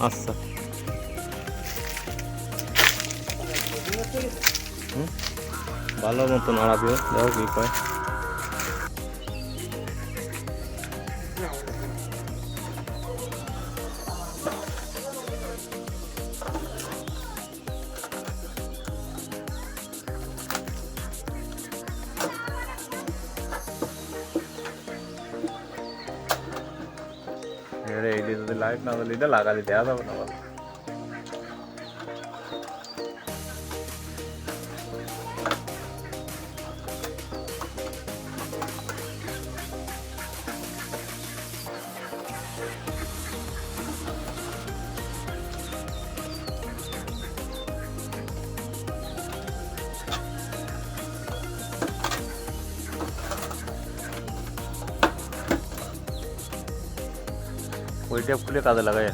আচ্ছা। ভালো মতো নাড়াবিও দেখো কি কয়। এবারে এইটা যদি লাইট না ওইটা খুলে কাজে লাগাই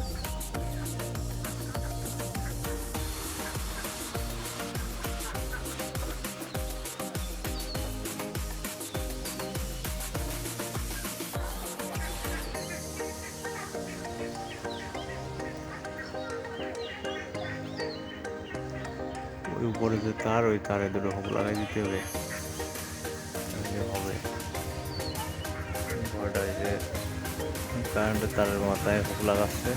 ওই উপরে যে তার, ওই তারে দুটো হোক লাগাই দিতে হবে। তাহলে হবে। ঘরটা এই যে কারেন্টের তারের মাথায় হুক লাগাচ্ছে।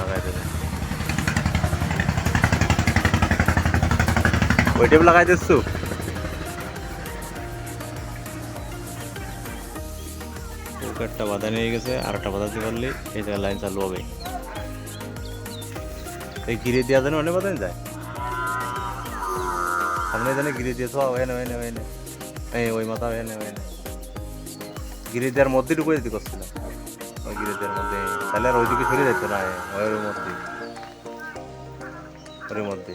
লাগাই দেবে। ওই টেপ লাগাই দিচ্ছ একটা বাধা নিয়ে গেছে, আর একটা বাধা দিয়ে পারলে এই জায়গায় লাইন চালু হবে। এই গিরে দেওয়া জানে অনেক বাধা যায়। সামনে জানে গিরে দিয়েছ ওই না না এই, ওই মাথা ওই না। গিরিজার মধ্যে ঢুকে যেতে করছিল ওই গিরিজার মধ্যে। তাহলে আর ওইদিকে সরে যেত না ওর মধ্যে। ওর মধ্যে।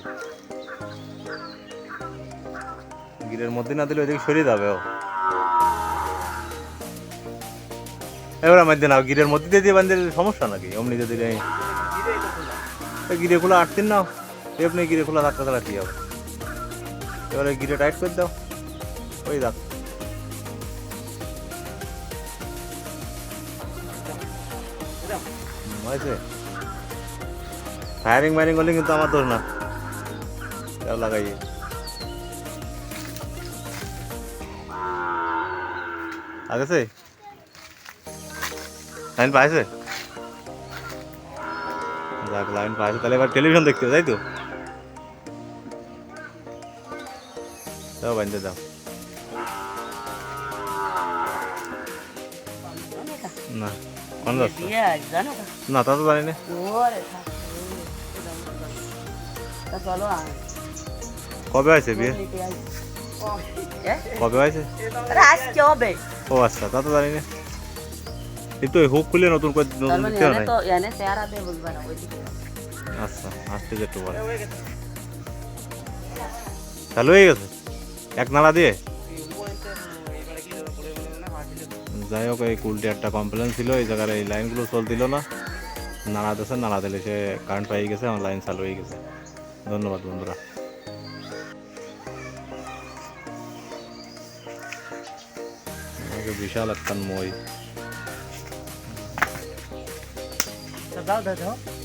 গিরের মধ্যে না দিলে ওইদিকে সরে যাবে ও। এবার আমার দিন গিরের মধ্যে দিয়ে দিয়ে বান্ধে সমস্যা নাকি? অমনি যদি গিরে খোলা আটতিন নাও এমনি গিরে খোলা থাকতে তাহলে কি হবে? এবারে গিরে টাইট করে দাও। ওই দেখ হয়েছে ফায়ারিং মায়ারিং করলে কিন্তু আমার দোষ না। লাগাইয়ে আগেছে লাইন পাইছে? যাক, লাইন পাইছে। তাহলে এবার টেলিভিশন দেখতে তাই তো? দাও বান্ধে দাও না। কোন যাচ্ছে? জানো? না তা তো জানি না কবে হয়েছে বিয়ে? কবে আজকে হবে। ও আচ্ছা তা তো জানি না এই তো হুক খুলে নতুন করে নতুন মানে দিতে এনে তো এনে চেহারা দিয়ে বলবা না ওইদিকে। আচ্ছা আসতে যে একটু পরে চালু হয়ে গেছে? এক নালা দিয়ে? যাই হোক, এই কুলটি একটা কমপ্লেন ছিল, এই জায়গার এই লাইনগুলো চলছিল না। নাড়া দিয়েছে নাড়া দিলে সে কারেন্ট পাই গেছে, আমার লাইন চালু হয়ে গেছে। ধন্যবাদ বন্ধুরা। বিশাল একটা মই। দাও দাও